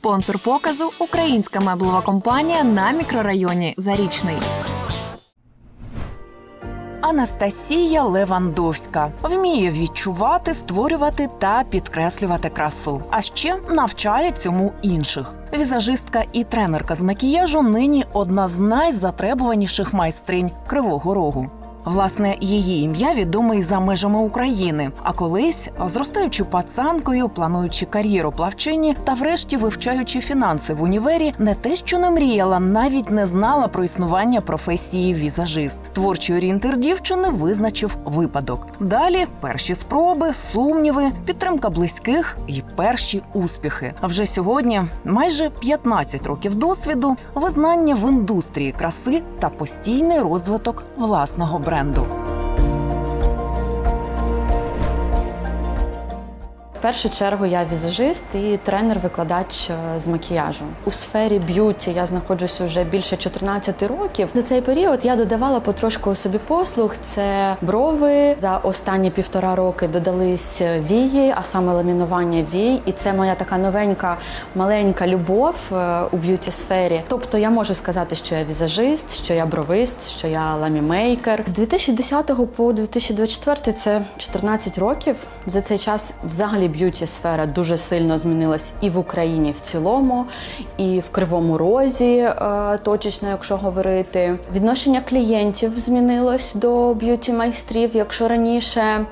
Спонсор показу українська меблова компанія на мікрорайоні Зарічний. Анастасія Левандовська вміє відчувати, створювати та підкреслювати красу, а ще навчає цьому інших. Візажистка і тренерка з макіяжу нині одна з найзатребуваніших майстринь Кривого Рогу. Власне, її ім'я відоме і за межами України. А колись, зростаючи пацанкою, плануючи кар'єру плавчині та, врешті, вивчаючи фінанси в універі, не те, що не мріяла, навіть не знала про існування професії візажист. Творчий орієнтир дівчини визначив випадок. Далі перші спроби, сумніви, підтримка близьких і перші успіхи. А вже сьогодні майже 15 років досвіду, визнання в індустрії краси та постійний розвиток власного бренду бренду. Першу чергу я візажист і тренер-викладач е, з макіяжу. У сфері б'юті я знаходжуся вже більше 14 років. За цей період я додавала потрошку собі послуг. Це брови. За останні півтора роки додались вії, а саме ламінування вій. І це моя така новенька маленька любов е, у б'юті сфері. Тобто я можу сказати, що я візажист, що я бровист, що я ламімейкер. З 2010 по 2024 це 14 років. За цей час взагалі б'юті сфера дуже сильно змінилась і в Україні в цілому, і в Кривому Розі, е, точечно, якщо говорити. Відношення клієнтів змінилось до б'юті майстрів. Якщо раніше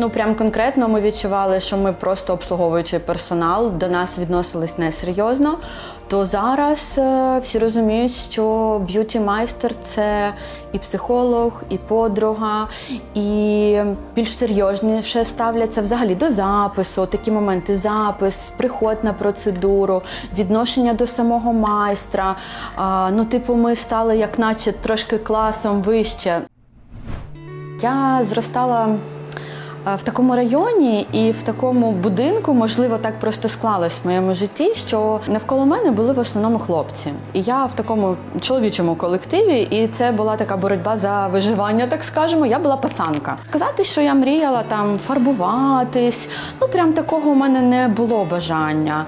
Ну, прям конкретно ми відчували, що ми просто обслуговуючий персонал, до нас відносились несерйозно. То зараз е, всі розуміють, що б'юті майстер це і психолог, і подруга, і більш серйозніше ставляться взагалі до запису, такі моменти: запис, приход на процедуру, відношення до самого майстра. Ну, типу, ми стали як наче трошки класом вище. Я зростала в такому районі і в такому будинку, можливо, так просто склалось в моєму житті, що навколо мене були в основному хлопці. І я в такому чоловічому колективі, і це була така боротьба за виживання, так скажемо. Я була пацанка. Сказати, що я мріяла там фарбуватись, ну прям такого у мене не було бажання.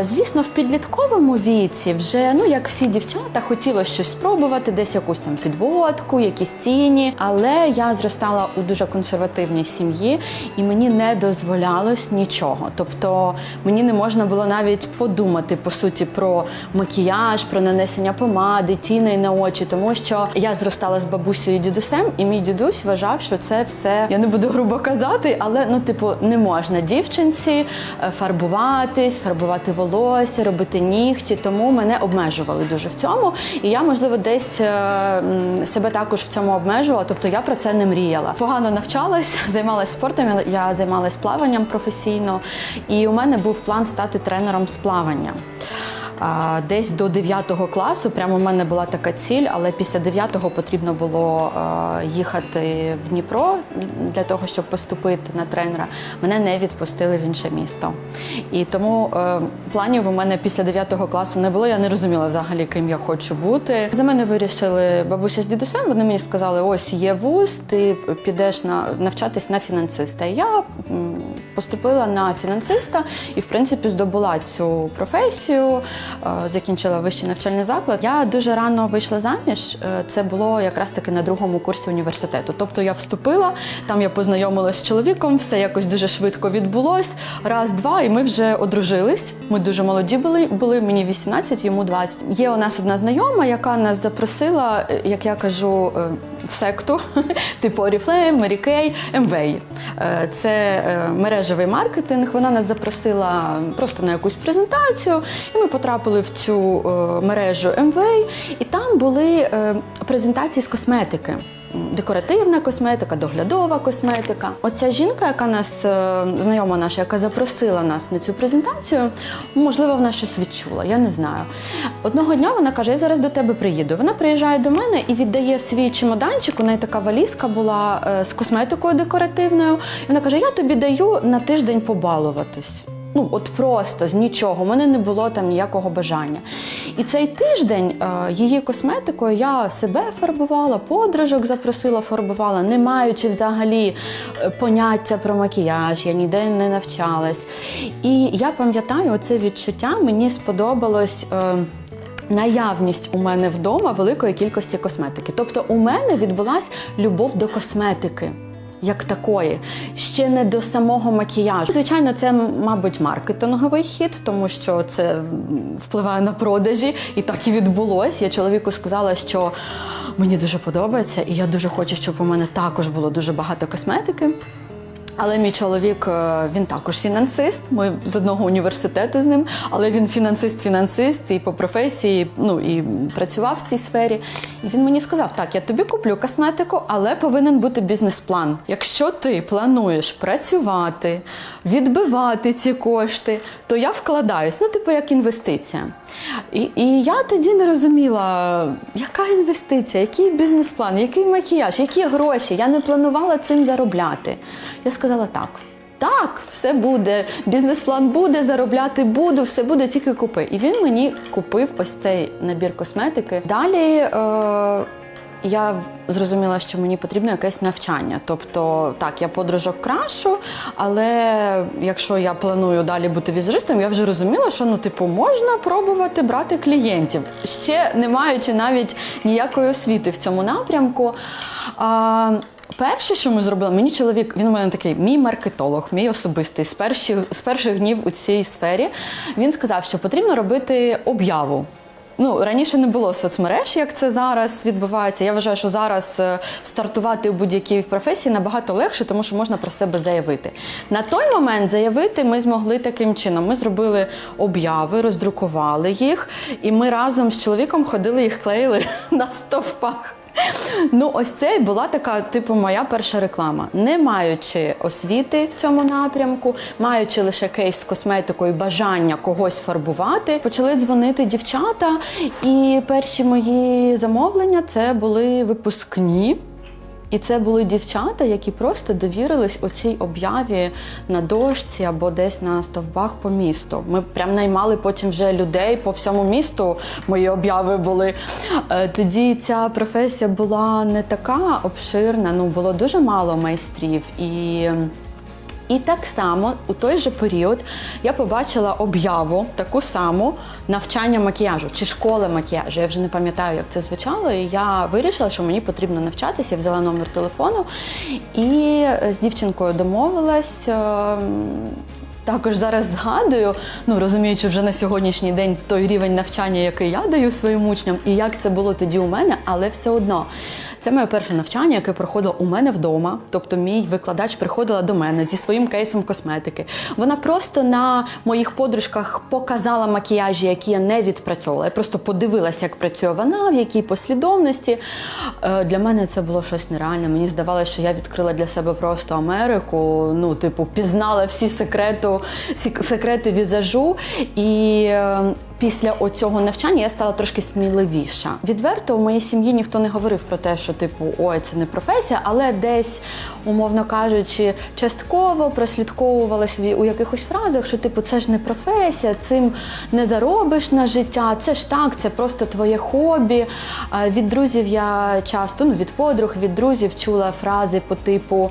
Звісно, в підлітковому віці вже, ну як всі дівчата, хотілося щось спробувати, десь якусь там підводку, якісь тіні. Але я зростала у дуже консервативній сім'ї, і мені не дозволялось нічого. Тобто мені не можна було навіть подумати по суті про макіяж, про нанесення помади, тіней на очі, тому що я зростала з бабусею і дідусем, і мій дідусь вважав, що це все я не буду грубо казати, але ну, типу, не можна дівчинці е, фарбуватись, фарбувати волосся, робити нігті. Тому мене обмежували дуже в цьому. І я, можливо, десь е, себе також в цьому обмежувала. Тобто я про це не мріяла. Погано навчалась, займалась спортом. я- займалась плаванням професійно, і у мене був план стати тренером з плавання. Десь до 9 класу прямо у мене була така ціль, але після 9 потрібно було їхати в Дніпро для того, щоб поступити на тренера. Мене не відпустили в інше місто. І тому е, планів у мене після 9 класу не було. Я не розуміла взагалі, ким я хочу бути. За мене вирішили бабуся з дідусем. Вони мені сказали: ось є вуз, ти підеш на навчатись на фінансиста. І я поступила на фінансиста і, в принципі, здобула цю професію, е, закінчила вищий навчальний заклад. Я дуже рано вийшла заміж. Е, Це було якраз таки на другому курсі університету. Тобто я вступила, там я познайомилась з чоловіком, все якось дуже швидко відбулось. Раз, два, і ми вже одружились. Ми дуже молоді були. Були мені 18, йому 20. Є у нас одна знайома, яка нас запросила, е, як я кажу. В секту, типу Oriflame, Mary Kay. Е, Це е, мережевий маркетинг. Вона нас запросила просто на якусь презентацію, і ми потрапили в цю е, мережу Емвей. і там були е, презентації з косметики. Декоративна косметика, доглядова косметика. Оця жінка, яка нас е, знайома наша, яка запросила нас на цю презентацію, можливо, вона щось відчула, я не знаю. Одного дня вона каже: Я зараз до тебе приїду. Вона приїжджає до мене і віддає свій чемоданчик. У неї така валізка була е, з косметикою декоративною. І вона каже: Я тобі даю на тиждень побалуватись. Ну, от просто з нічого. У мене не було там ніякого бажання. І цей тиждень е, її косметикою я себе фарбувала, подружок запросила, фарбувала, не маючи взагалі е, поняття про макіяж, я ніде не навчалась. І я пам'ятаю, оце відчуття мені сподобалось. Е, Наявність у мене вдома великої кількості косметики. Тобто, у мене відбулась любов до косметики. Як такої, ще не до самого макіяжу. Звичайно, це, мабуть, маркетинговий хід, тому що це впливає на продажі, і так і відбулось. Я чоловіку сказала, що мені дуже подобається, і я дуже хочу, щоб у мене також було дуже багато косметики. Але мій чоловік е, він також фінансист. Ми з одного університету з ним, але він фінансист-фінансист і по професії, ну і працював в цій сфері. І він мені сказав: так, я тобі куплю косметику, але повинен бути бізнес-план. Якщо ти плануєш працювати, відбивати ці кошти, то я вкладаюсь, ну, типу, як інвестиція. І, і я тоді не розуміла, яка інвестиція, який бізнес-план, який макіяж, які гроші. Я не планувала цим заробляти. Я сказала так. Так, все буде, бізнес-план буде, заробляти буду, все буде, тільки купи. І він мені купив ось цей набір косметики. Далі е, я зрозуміла, що мені потрібно якесь навчання. Тобто, так, я подружок крашу, але якщо я планую далі бути візажистом, я вже розуміла, що ну, типу, можна пробувати брати клієнтів, ще не маючи навіть ніякої освіти в цьому напрямку. А, Перше, що ми зробили, мені чоловік, він у мене такий мій маркетолог, мій особистий з перших, з перших днів у цій сфері. Він сказав, що потрібно робити об'яву. Ну, раніше не було соцмереж, як це зараз відбувається. Я вважаю, що зараз е, стартувати у будь-якій професії набагато легше, тому що можна про себе заявити. На той момент заявити ми змогли таким чином. Ми зробили об'яви, роздрукували їх, і ми разом з чоловіком ходили їх клеїли на стовпах. Ну, ось це була така, типу, моя перша реклама. Не маючи освіти в цьому напрямку, маючи лише кейс з косметикою, бажання когось фарбувати, почали дзвонити дівчата. І перші мої замовлення це були випускні. І це були дівчата, які просто довірились оцій об'яві на дошці або десь на стовбах по місту. Ми прям наймали потім вже людей по всьому місту. Мої об'яви були. Е, Тоді ця професія була не така обширна, ну було дуже мало майстрів і. І так само у той же період я побачила об'яву таку саму навчання макіяжу чи школи макіяжу. Я вже не пам'ятаю, як це звучало. І я вирішила, що мені потрібно навчатися. Я взяла номер телефону і з дівчинкою домовилась. ем, також зараз згадую, ну розуміючи вже на сьогоднішній день той рівень навчання, який я даю своїм учням, і як це було тоді у мене, але все одно. Це моє перше навчання, яке проходило у мене вдома. Тобто, мій викладач приходила до мене зі своїм кейсом косметики. Вона просто на моїх подружках показала макіяжі, які я не відпрацьовувала. Я просто подивилася, як працює вона, в якій послідовності. Е, Для мене це було щось нереальне. Мені здавалося, що я відкрила для себе просто Америку. Ну, типу, пізнала всі секрету, секрети візажу. І е, після оцього навчання я стала трошки сміливіша. Відверто у моїй сім'ї ніхто не говорив про те, що типу ой, це не професія, але десь, умовно кажучи, частково прослідковувалось у якихось фразах, що типу це ж не професія, цим не заробиш на життя. Це ж так, це просто твоє хобі. Від друзів я часто, ну від подруг, від друзів чула фрази по типу: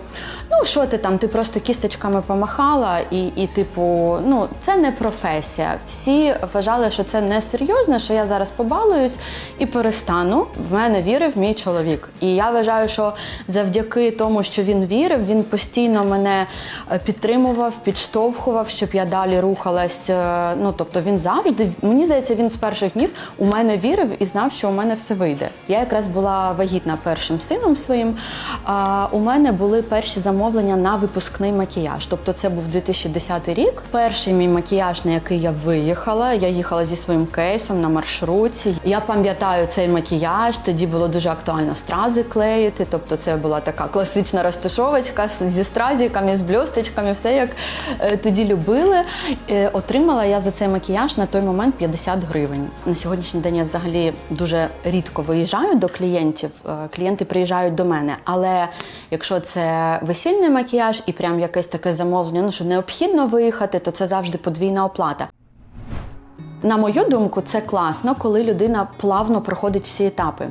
ну що ти там, ти просто кісточками помахала, і, і типу, ну це не професія. Всі вважали, що це не серйозно, що я зараз побалуюсь і перестану. В мене вірив мій чоловік. І я вважаю, що завдяки тому, що він вірив, він постійно мене е, підтримував, підштовхував, щоб я далі рухалась. Е, Ну тобто він завжди, мені здається, він з перших днів у мене вірив і знав, що у мене все вийде. Я якраз була вагітна першим сином своїм. А у мене були перші замовлення на випускний макіяж. Тобто, це був 2010 рік. Перший мій макіяж, на який я виїхала. Я їхала зі своїм кейсом на маршруті. Я пам'ятаю цей макіяж. Тоді було дуже актуально стрази клеїти. Тобто, це була така класична розташовочка зі стразиками, з бльосточками, все як е, тоді любили. Е, Отримала я за цей макіяж на той момент 50 гривень. На сьогоднішній день я взагалі дуже рідко виїжджаю до клієнтів. Е, Клієнти приїжджають до мене. Але якщо це весільний макіяж і прям якесь таке замовлення, ну що необхідно виїхати, то це завжди подвійна оплата. На мою думку, це класно, коли людина плавно проходить всі етапи.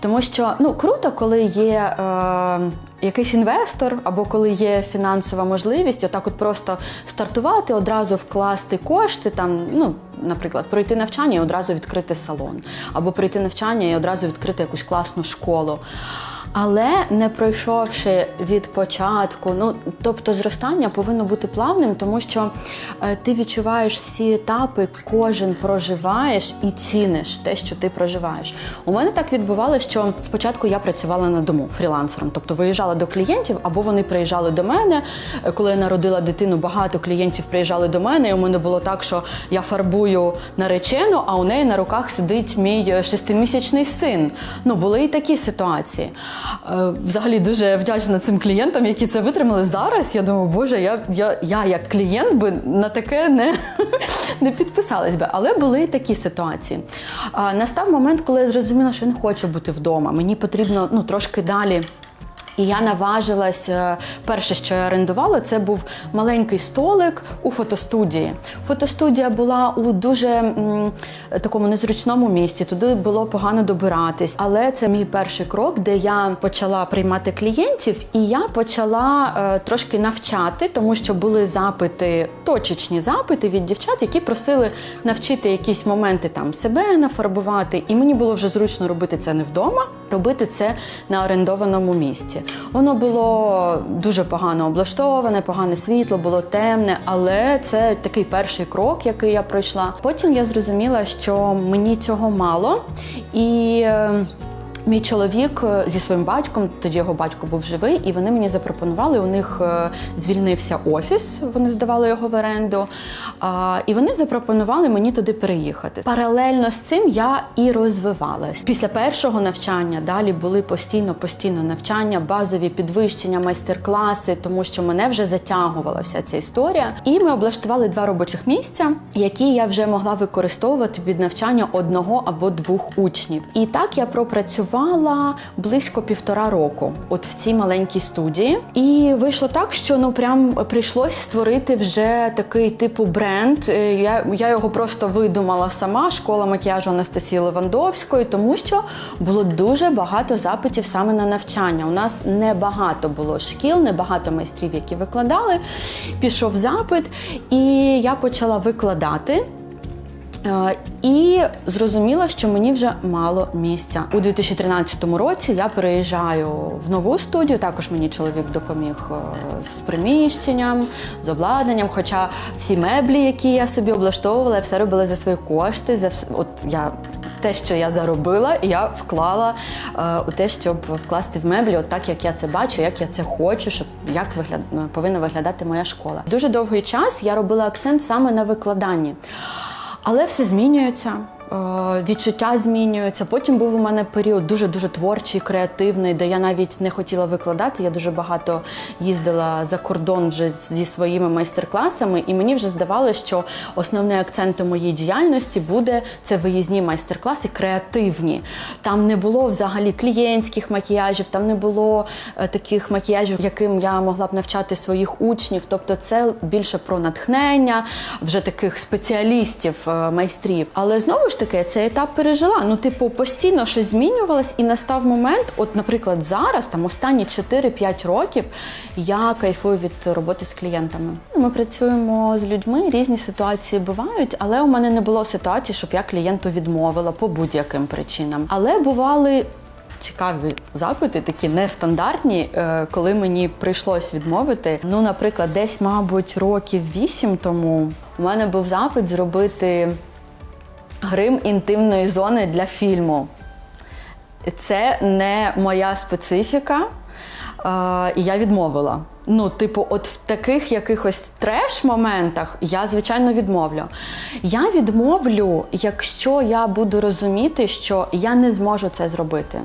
Тому що ну круто, коли є е, якийсь інвестор, або коли є фінансова можливість, отак от просто стартувати, одразу вкласти кошти, там, ну, наприклад, пройти навчання і одразу відкрити салон, або пройти навчання і одразу відкрити якусь класну школу. Але не пройшовши від початку, ну тобто зростання повинно бути плавним, тому що е, ти відчуваєш всі етапи, кожен проживаєш і ціниш те, що ти проживаєш. У мене так відбувалося, що спочатку я працювала на дому фрілансером, тобто виїжджала до клієнтів, або вони приїжджали до мене. Коли я народила дитину, багато клієнтів приїжджали до мене. І у мене було так, що я фарбую наречену, а у неї на руках сидить мій е, шестимісячний син. Ну були і такі ситуації. Е, Взагалі дуже вдячна цим клієнтам, які це витримали зараз. Я думаю, боже, я, я, я як клієнт би на таке не, не підписалась би. Але були і такі ситуації. Настав момент, коли я зрозуміла, що я не хочу бути вдома. Мені потрібно ну, трошки далі. І я наважилась. е, Перше, що я орендувала, це був маленький столик у фотостудії. Фотостудія була у дуже м, такому незручному місці. Туди було погано добиратись. Але це мій перший крок, де я почала приймати клієнтів, і я почала е, трошки навчати, тому що були запити, точечні запити від дівчат, які просили навчити якісь моменти там себе нафарбувати. І мені було вже зручно робити це не вдома, робити це на орендованому місці. Воно було дуже погано облаштоване, погане світло, було темне, але це такий перший крок, який я пройшла. Потім я зрозуміла, що мені цього мало і. Мій чоловік е, зі своїм батьком, тоді його батько був живий, і вони мені запропонували. У них е, звільнився офіс, вони здавали його в оренду. І вони запропонували мені туди переїхати. Паралельно з цим я і розвивалась. Після першого навчання далі були постійно постійно навчання, базові підвищення, майстер-класи, тому що мене вже затягувала вся ця історія. І ми облаштували два робочих місця, які я вже могла використовувати під навчання одного або двох учнів. І так я пропрацювала близько півтора року, от в цій маленькій студії. І вийшло так, що ну прям прийшлось створити вже такий типу бренд. Е, Я, я його просто видумала сама, школа макіяжу Анастасії Левандовської, тому що було дуже багато запитів саме на навчання. У нас небагато було шкіл, небагато майстрів, які викладали. Пішов запит, і я почала викладати. Е, І зрозуміла, що мені вже мало місця. У 2013 році я переїжджаю в нову студію. Також мені чоловік допоміг е, з приміщенням, з обладнанням. Хоча всі меблі, які я собі облаштовувала, я все робила за свої кошти. За вс... От я те, що я заробила, я вклала е, у те, щоб вкласти в меблі, от так як я це бачу, як я це хочу, щоб як вигляд... повинна виглядати моя школа. Дуже довгий час я робила акцент саме на викладанні. Але все змінюється. Е, Відчуття змінюються. Потім був у мене період дуже дуже творчий, креативний, де я навіть не хотіла викладати. Я дуже багато їздила за кордон вже зі своїми майстер-класами, і мені вже здавалося, що основний акцент у моїй діяльності буде це виїзні майстер-класи, креативні. Там не було взагалі клієнтських макіяжів, там не було е, таких макіяжів, яким я могла б навчати своїх учнів. Тобто, це більше про натхнення, вже таких спеціалістів, е, майстрів. Але знову ж таки, цей етап пережила. Ну, типу, постійно щось змінювалось, і настав момент, от, наприклад, зараз, там останні 4-5 років, я кайфую від роботи з клієнтами. Ми працюємо з людьми, різні ситуації бувають, але у мене не було ситуації, щоб я клієнту відмовила по будь-яким причинам. Але бували. Цікаві запити, такі нестандартні, е, коли мені прийшлось відмовити. Ну, наприклад, десь, мабуть, років вісім тому у мене був запит зробити грим інтимної зони для фільму. Це не моя специфіка, е, і я відмовила. Ну, типу, от в таких якихось треш-моментах я, звичайно, відмовлю. Я відмовлю, якщо я буду розуміти, що я не зможу це зробити.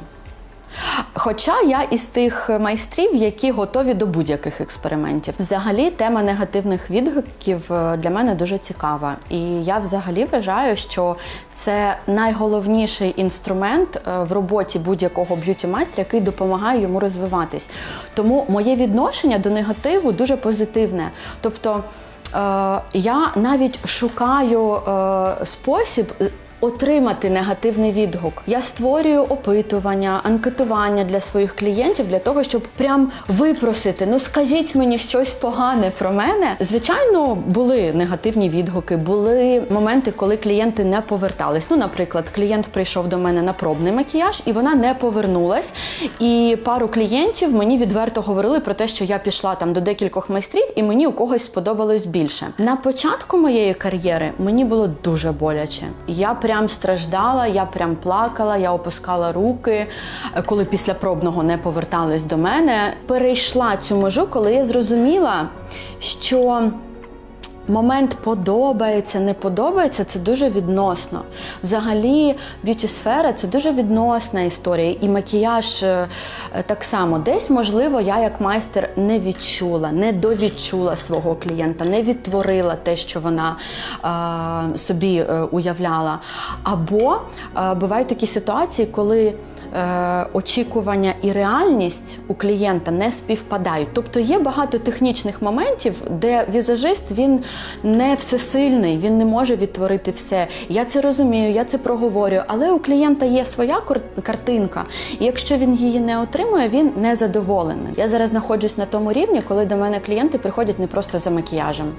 Хоча я із тих майстрів, які готові до будь-яких експериментів. Взагалі, тема негативних відгуків е, для мене дуже цікава. І я взагалі вважаю, що це найголовніший інструмент е, в роботі будь-якого б'юті-майстра, який допомагає йому розвиватись. Тому моє відношення до негативу дуже позитивне. Тобто е, я навіть шукаю спосіб. Отримати негативний відгук. Я створюю опитування, анкетування для своїх клієнтів для того, щоб прям випросити: ну скажіть мені щось погане про мене. Звичайно, були негативні відгуки, були моменти, коли клієнти не повертались. Ну, наприклад, клієнт прийшов до мене на пробний макіяж, і вона не повернулась. І пару клієнтів мені відверто говорили про те, що я пішла там до декількох майстрів, і мені у когось сподобалось більше. На початку моєї кар'єри мені було дуже боляче. Я прям страждала, я прям плакала, я опускала руки, е, коли після пробного не повертались до мене. Перейшла цю межу, коли я зрозуміла, що. Момент подобається, не подобається це дуже відносно. Взагалі, б'юті-сфера це дуже відносна історія. І макіяж е, е, так само. Десь, можливо, я як майстер не відчула, не довідчула свого клієнта, не відтворила те, що вона е, собі е, уявляла. Або е, бувають такі ситуації, коли очікування і реальність у клієнта не співпадають. Тобто є багато технічних моментів, де візажист він не всесильний, він не може відтворити все. Я це розумію, я це проговорюю, але у клієнта є своя картинка, і якщо він її не отримує, він не задоволений. Я зараз знаходжусь на тому рівні, коли до мене клієнти приходять не просто за макіяжем.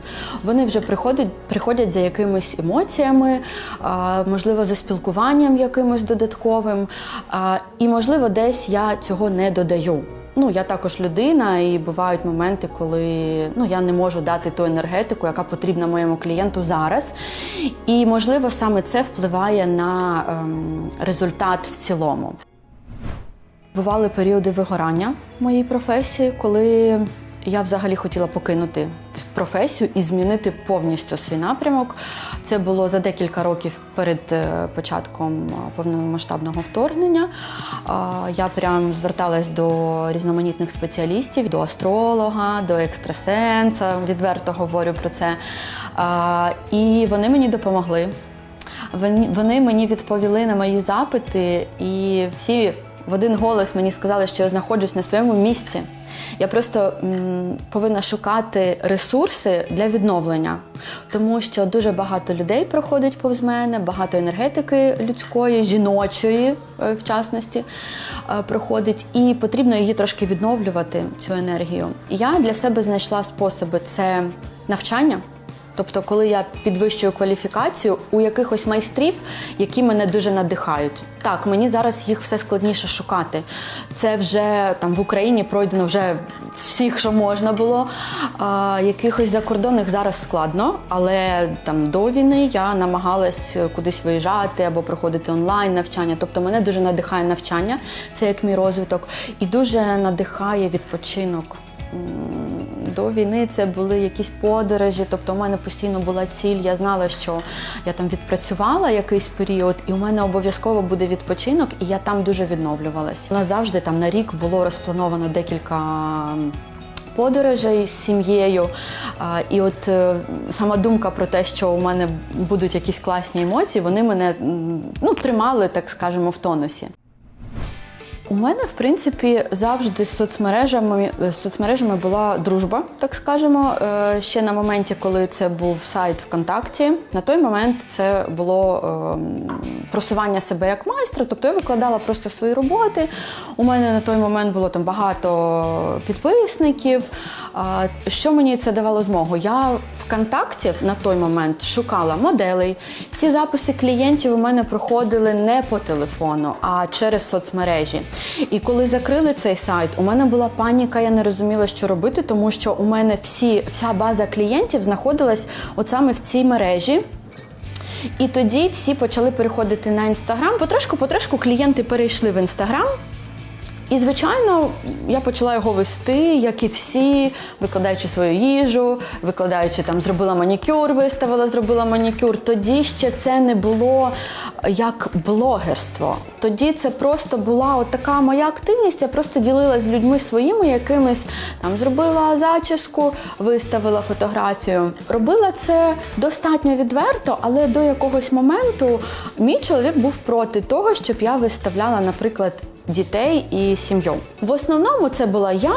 Вони вже приходять, приходять за якимись емоціями, можливо, за спілкуванням якимось додатковим. І, можливо, десь я цього не додаю. Ну, я також людина, і бувають моменти, коли ну, я не можу дати ту енергетику, яка потрібна моєму клієнту зараз. І, можливо, саме це впливає на ем, результат в цілому. Бували періоди вигорання в моїй професії, коли я взагалі хотіла покинути професію і змінити повністю свій напрямок. Це було за декілька років перед е, початком е, повномасштабного вторгнення. Я прям зверталась до різноманітних спеціалістів, до астролога, до екстрасенса. Відверто говорю про це. І вони мені допомогли. Вони, вони мені відповіли на мої запити, і всі в один голос мені сказали, що я знаходжусь на своєму місці. Я просто м, повинна шукати ресурси для відновлення, тому що дуже багато людей проходить повз мене, багато енергетики людської, жіночої, е, в частності, е, проходить, і потрібно її трошки відновлювати, цю енергію. І я для себе знайшла способи це навчання. Тобто, коли я підвищую кваліфікацію у якихось майстрів, які мене дуже надихають. Так, мені зараз їх все складніше шукати. Це вже там в Україні пройдено вже всіх, що можна було. А, якихось закордонних зараз складно, але там до війни я намагалась кудись виїжджати або проходити онлайн навчання. Тобто мене дуже надихає навчання, це як мій розвиток, і дуже надихає відпочинок. До війни це були якісь подорожі, тобто у мене постійно була ціль. Я знала, що я там відпрацювала якийсь період, і у мене обов'язково буде відпочинок, і я там дуже відновлювалась. У нас завжди там на рік було розплановано декілька. Подорожей з сім'єю, і от е, сама думка про те, що у мене будуть якісь класні емоції, вони мене ну, тримали, так скажемо, в тонусі. У мене, в принципі, завжди з соцмережами, з соцмережами була дружба, так скажемо. Е, Ще на моменті, коли це був сайт ВКонтакті, на той момент це було ем, просування себе як майстра. Тобто я викладала просто свої роботи. У мене на той момент було там багато підписників. Що мені це давало змогу? Я ВКонтакті на той момент шукала моделей. Всі записи клієнтів у мене проходили не по телефону, а через соцмережі. І коли закрили цей сайт, у мене була паніка, я не розуміла, що робити, тому що у мене всі, вся база клієнтів знаходилась от саме в цій мережі. І тоді всі почали переходити на інстаграм. Потрошку-потрошку клієнти перейшли в інстаграм. І, звичайно, я почала його вести, як і всі, викладаючи свою їжу, викладаючи там, зробила манікюр, виставила, зробила манікюр. Тоді ще це не було як блогерство. Тоді це просто була така моя активність. Я просто ділилася з людьми своїми якимись там зробила зачіску, виставила фотографію. Робила це достатньо відверто, але до якогось моменту мій чоловік був проти того, щоб я виставляла, наприклад. Дітей і сім'ю. В основному це була я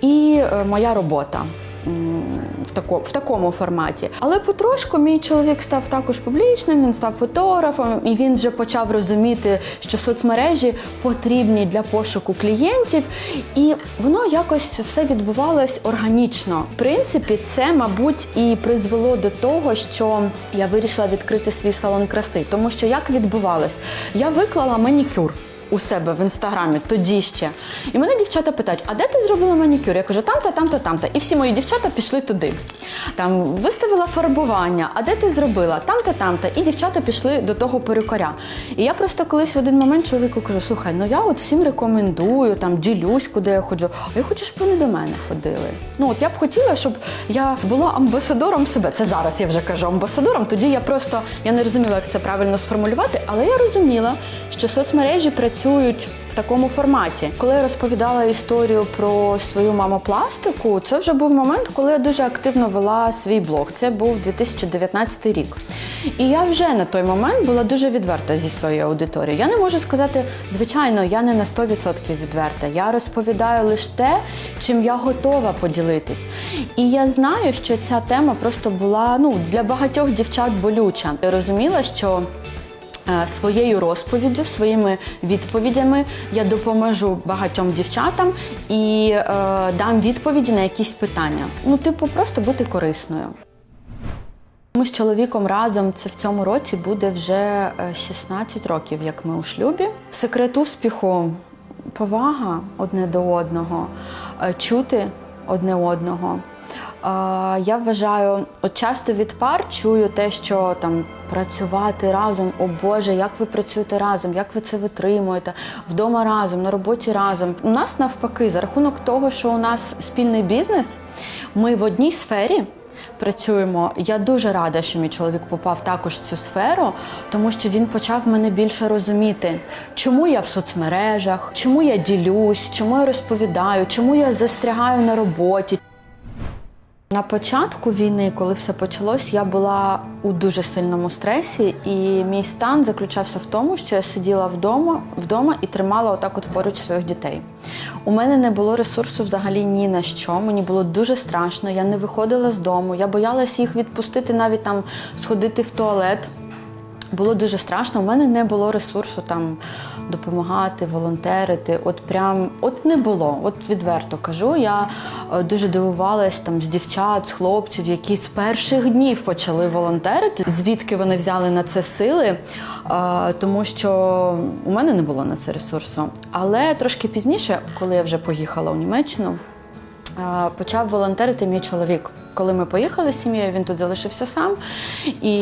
і е, моя робота в, тако, в такому форматі. Але потрошку мій чоловік став також публічним, він став фотографом, і він вже почав розуміти, що соцмережі потрібні для пошуку клієнтів, і воно якось все відбувалось органічно. В принципі, це, мабуть, і призвело до того, що я вирішила відкрити свій салон краси, тому що як відбувалось, я виклала манікюр у себе в інстаграмі тоді ще. І мене дівчата питають: а де ти зробила манікюр? Я кажу, там-то, там-то, там-то. І всі мої дівчата пішли туди. Там виставила фарбування, а де ти зробила? Там-то, там-то. І дівчата пішли до того перукаря. І я просто колись в один момент чоловіку кажу: слухай, ну я от всім рекомендую, там ділюсь, куди я ходжу. А я хочу, щоб вони до мене ходили. Ну от я б хотіла, щоб я була амбасадором себе. Це зараз я вже кажу амбасадором. Тоді я просто я не розуміла, як це правильно сформулювати, але я розуміла, що соцмережі працюють в такому форматі. Коли я розповідала історію про свою мамопластику, це вже був момент, коли я дуже активно вела свій блог. Це був 2019 рік. І я вже на той момент була дуже відверта зі своєю аудиторією. Я не можу сказати, звичайно, я не на 100% відверта. Я розповідаю лише те, чим я готова поділитись. І я знаю, що ця тема просто була ну для багатьох дівчат болюча. Я розуміла, що Своєю розповіддю, своїми відповідями я допоможу багатьом дівчатам і е, дам відповіді на якісь питання. Ну, типу, просто бути корисною. Ми з чоловіком разом це в цьому році буде вже е, 16 років, як ми у шлюбі. Секрет успіху повага одне до одного, е, чути одне одного. Я вважаю, от часто від пар чую те, що там працювати разом, о Боже, як ви працюєте разом, як ви це витримуєте, вдома разом, на роботі разом. У нас навпаки, за рахунок того, що у нас спільний бізнес, ми в одній сфері. Працюємо. Я дуже рада, що мій чоловік попав також в цю сферу, тому що він почав мене більше розуміти, чому я в соцмережах, чому я ділюсь, чому я розповідаю, чому я застрягаю на роботі. На початку війни, коли все почалось, я була у дуже сильному стресі, і мій стан заключався в тому, що я сиділа вдома, вдома і тримала отак от поруч своїх дітей. У мене не було ресурсу взагалі ні на що. Мені було дуже страшно. Я не виходила з дому. Я боялась їх відпустити, навіть там сходити в туалет. Було дуже страшно. У мене не було ресурсу там допомагати, волонтерити. От прям от не було. От відверто кажу. Я е, дуже дивувалась там з дівчат, з хлопців, які з перших днів почали волонтерити. Звідки вони взяли на це сили? Е, Тому що у мене не було на це ресурсу. Але трошки пізніше, коли я вже поїхала у Німеччину, е, почав волонтерити мій чоловік. Коли ми поїхали з сім'єю, він тут залишився сам, і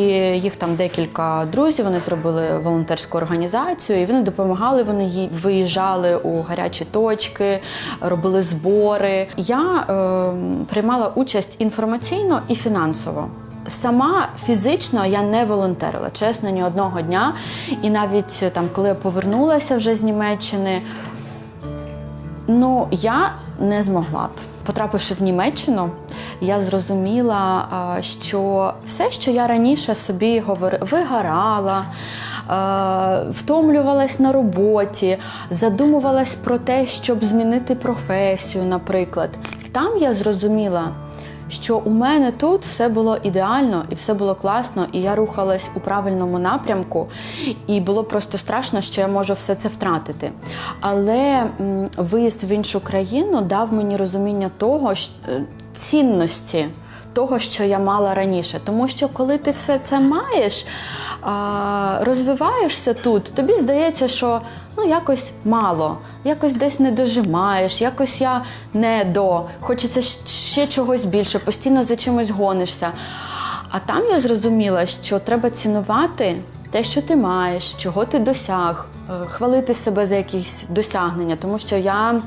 їх там декілька друзів. Вони зробили волонтерську організацію, і вони допомагали. Вони виїжджали у гарячі точки, робили збори. Я е, приймала участь інформаційно і фінансово. Сама фізично я не волонтерила, чесно, ні одного дня. І навіть там, коли я повернулася вже з Німеччини, Ну, я не змогла б. Потрапивши в Німеччину, я зрозуміла, що все, що я раніше собі говорила, вигорала, втомлювалась на роботі, задумувалась про те, щоб змінити професію, наприклад. Там я зрозуміла, що у мене тут все було ідеально і все було класно, і я рухалась у правильному напрямку, і було просто страшно, що я можу все це втратити. Але виїзд в іншу країну дав мені розуміння того, що, е, цінності. Того, що я мала раніше, тому що коли ти все це маєш, розвиваєшся тут, тобі здається, що ну якось мало, якось десь не дожимаєш, якось я не до, хочеться ще чогось більше, постійно за чимось гонишся. А там я зрозуміла, що треба цінувати те, що ти маєш, чого ти досяг, е, хвалити себе за якісь досягнення, тому що я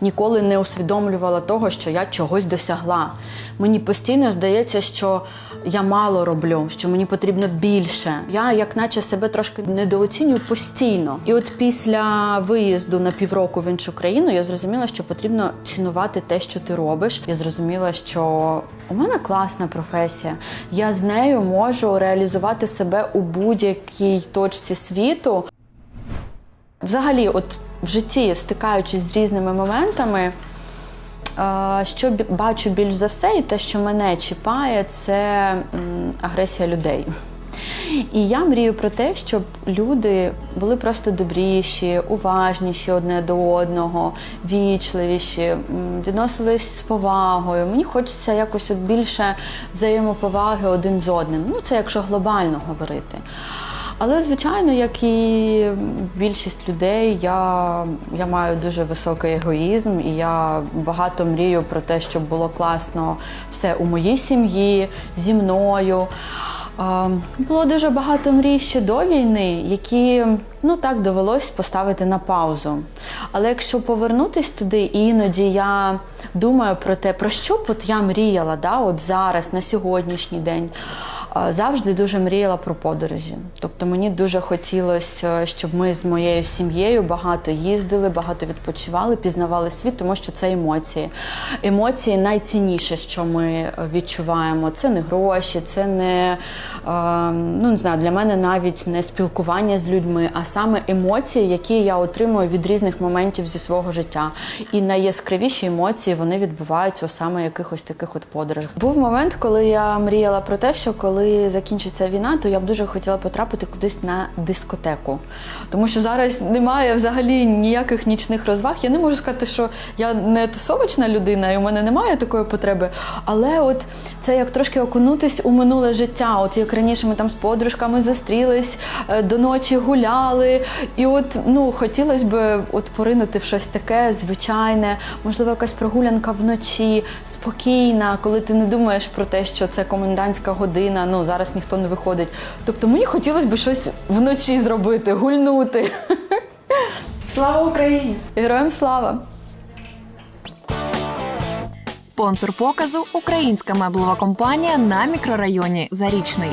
ніколи не усвідомлювала того, що я чогось досягла. Мені постійно здається, що я мало роблю, що мені потрібно більше. Я, як наче, себе трошки недооцінюю постійно. І от після виїзду на півроку в іншу країну я зрозуміла, що потрібно цінувати те, що ти робиш. Я зрозуміла, що у мене класна професія. Я з нею можу реалізувати себе у будь-якій точці світу. Взагалі, от в житті, стикаючись з різними моментами, е, що бачу більш за все, і те, що мене чіпає, це агресія людей. І я мрію про те, щоб люди були просто добріші, уважніші одне до одного, вічливіші, відносились з повагою. Мені хочеться якось більше взаємоповаги один з одним. Ну, це якщо глобально говорити. Але, звичайно, як і більшість людей, я, я маю дуже високий егоїзм, і я багато мрію про те, щоб було класно все у моїй сім'ї, зі мною. Було дуже багато мрій ще до війни, які ну так довелось поставити на паузу. Але якщо повернутись туди, іноді я думаю про те, про що б от я мріяла, да, от зараз, на сьогоднішній день. Е, Завжди дуже мріяла про подорожі. Тобто мені дуже хотілося, щоб ми з моєю сім'єю багато їздили, багато відпочивали, пізнавали світ, тому що це емоції. Емоції найцінніше, що ми е, відчуваємо. Це не гроші, це не, е, ну, не знаю, для мене навіть не спілкування з людьми, а саме емоції, які я отримую від різних моментів зі свого життя. І найяскравіші емоції вони відбуваються саме якихось таких от подорожах. Був момент, коли я мріяла про те, що коли закінчиться війна, то я б дуже хотіла потрапити кудись на дискотеку. Тому що зараз немає взагалі ніяких нічних розваг. Я не можу сказати, що я не тусовочна людина, і у мене немає такої потреби. Але от це як трошки окунутись у минуле життя. От як раніше ми там з подружками зустрілись, е, до ночі гуляли. І от ну хотілося б от поринути в щось таке звичайне, можливо, якась прогулянка вночі, спокійна, коли ти не думаєш про те, що це комендантська година. Ну зараз ніхто не виходить. Тобто мені хотілося б щось вночі зробити, гульнути. Слава Україні! Героям слава! Спонсор показу українська меблова компанія на мікрорайоні Зарічний.